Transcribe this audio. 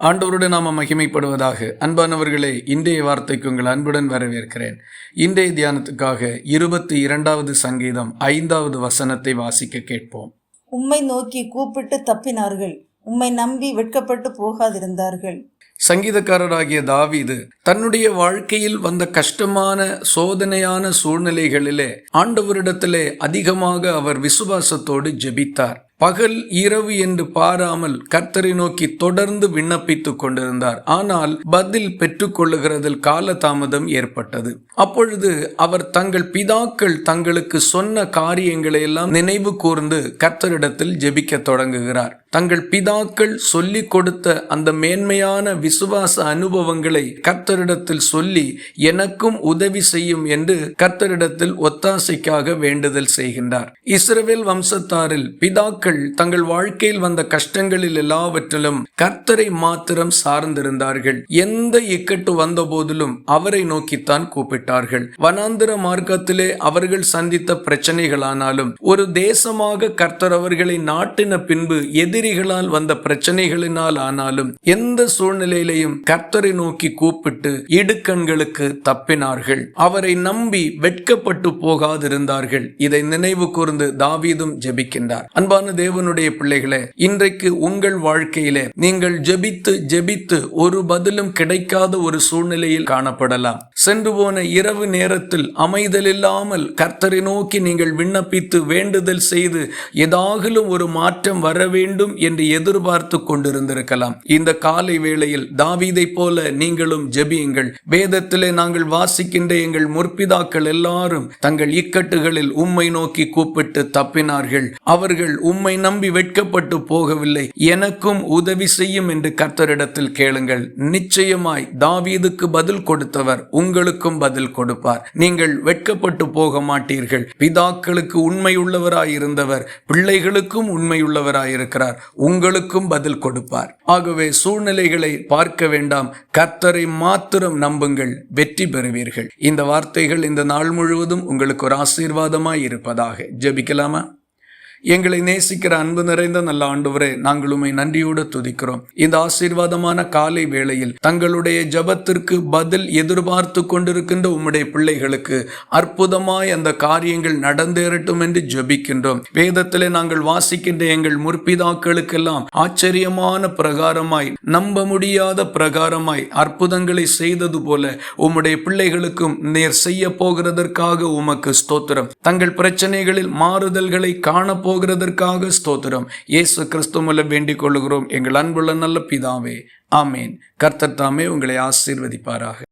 ஆண்டவருடன் நாம மகிமைப்படுவதாக அன்பானவர்களே இன்றைய வார்த்தைக்கு உங்கள் அன்புடன் வரவேற்கிறேன். இன்றைய தியானத்துக்காக இருபத்தி இரண்டாவது சங்கீதம் ஐந்தாவது வசனத்தை வாசிக்க கேட்போம். உம்மை நோக்கி கூப்பிட்டு தப்பினார்கள் உம்மை நம்பி வெட்கப்பட்டு போகாதிருந்தார்கள். சங்கீதக்காரராகிய தாவீது தன்னுடைய வாழ்க்கையில் வந்த கஷ்டமான சோதனையான சூழ்நிலைகளிலே ஆண்டவரிடத்திலே அதிகமாக அவர் விசுவாசத்தோடு ஜெபித்தார். பகல் இரவு என்று பாராமல் கர்த்தரை நோக்கி தொடர்ந்து விண்ணப்பித்துக் கொண்டிருந்தார். ஆனால் பதில் பெற்றுக்கொள்ளுகிறதில் காலதாமதம் ஏற்பட்டது. அப்பொழுது அவர் தங்கள் பிதாக்கள் தங்களுக்கு சொன்ன காரியங்களை எல்லாம் நினைவு கூர்ந்து கர்த்தரிடத்தில் ஜெபிக்க தொடங்குகிறார். தங்கள் பிதாக்கள் சொல்லிக் கொடுத்த அந்த மேன்மையான விசுவாச அனுபவங்களை கர்த்தரிடத்தில் சொல்லி எனக்கும் உதவி செய்யும் என்று கர்த்தரிடத்தில் ஒத்தாசைக்காக வேண்டுதல் செய்கின்றார். இஸ்ரவேல் வம்சத்தாரில் பிதாக்கள் தங்கள் வாழ்க்கையில் வந்த கஷ்டங்களில் எல்லாவற்றிலும் கர்த்தரை மாத்திரம் சார்ந்திருந்தார்கள். எந்த இக்கட்டு வந்த போதிலும் அவரை நோக்கித்தான் கூப்பிட்டார்கள். வனாந்திர மார்க்கத்திலே அவர்கள் சந்தித்த பிரச்சனைகளானாலும் ஒரு தேசமாக கர்த்தர் அவர்களை நாட்டின பின்பு எதிரிகளால் வந்த பிரச்சனைகளினால் ஆனாலும் எந்த சூழ்நிலையிலையும் கர்த்தரை நோக்கி கூப்பிட்டு இடுக்கண்களுக்கு தப்பினார்கள். அவரை நம்பி வெட்கப்பட்டு போகாதிருந்தார்கள். இதை நினைவு கூர்ந்து தாவீதும் ஜெபிக்கின்றார். அன்பான தேவனுடைய பிள்ளைகளே இன்றைக்கு உங்கள் வாழ்க்கையிலே நீங்கள் ஜெபித்து ஜெபித்து ஒரு பதிலும் கிடைக்காத ஒரு சூழ்நிலையில் காணப்படலாம். சென்று போன இரவு நேரத்தில் அமைதல் இல்லாமல் கர்த்தரை நோக்கி நீங்கள் விண்ணப்பித்து வேண்டுதல் செய்து ஏதாகிலும் ஒரு மாற்றம் வர வேண்டும் என்று எதிர்பார்த்து கொண்டிருந்திருக்கலாம். இந்த காலை வேளையில் தாவீதை போல நீங்களும் ஜெபியுங்கள். வேதத்திலே நாங்கள் வாசிக்கின்ற எங்கள் முற்பிதாக்கள் எல்லாரும் தங்கள் இக்கட்டுகளில் உம்மை நோக்கி கூப்பிட்டு தப்பினார்கள். அவர்கள் உம்மை நம்பி வெட்கப்பட்டு போகவில்லை. எனக்கும் உதவி செய்யும் என்று கர்த்தரிடத்தில் கேளுங்கள். நிச்சயமாய் தாவீதுக்கு பதில் கொடுத்தவர் உங்களுக்கும் பதில் கொடுப்பார். நீங்கள் வெட்கப்பட்டு போக மாட்டீர்கள். பிதாக்களுக்கு உண்மையுள்ளவராயிருந்தவர் பிள்ளைகளுக்கும் உண்மையுள்ளவராயிருக்கிறார் உங்களுக்கும் பதில் கொடுப்பார். ஆகவே சூழ்நிலைகளை பார்க்க வேண்டாம். கர்த்தரை மாத்திரம் நம்புங்கள். வெற்றி பெறுவீர்கள். இந்த வார்த்தைகள் இந்த நாள் முழுவதும் உங்களுக்கு ஒரு ஆசீர்வாதமாய் இருப்பதாக. ஜபிக்கலாமா? எங்களை நேசிக்கிற அன்பு நிறைந்த நல்ல ஆண்டவரே நாங்கள் உண்மை நன்றியோடு துதிக்கிறோம். இந்த ஆசீர்வாதமான காலை வேளையில் தங்களுடைய ஜபத்திற்கு பதில் எதிர்பார்த்து கொண்டிருக்கின்ற உம்முடைய பிள்ளைகளுக்கு அற்புதமாய் அந்த காரியங்கள் நடந்தேறட்டும் என்று ஜபிக்கின்றோம். வேதத்திலே நாங்கள் வாசிக்கின்ற எங்கள் முற்பிதாக்களுக்கெல்லாம் ஆச்சரியமான பிரகாரமாய் நம்ப முடியாத பிரகாரமாய் அற்புதங்களை செய்தது போல உம்முடைய பிள்ளைகளுக்கும் நேர் செய்ய போகிறதற்காக உமக்கு ஸ்தோத்திரம். தங்கள் பிரச்சனைகளில் மாறுதல்களை காணப்போ போகிறதற்காக ஸ்தோத்திரம். இயேசு கிறிஸ்து மூலம் வேண்டிக் கொள்ளுகிறோம். எங்கள் அன்புள்ள நல்ல பிதாவே. ஆமேன். கர்த்தர் தாமே உங்களை ஆசீர்வதிப்பாராக.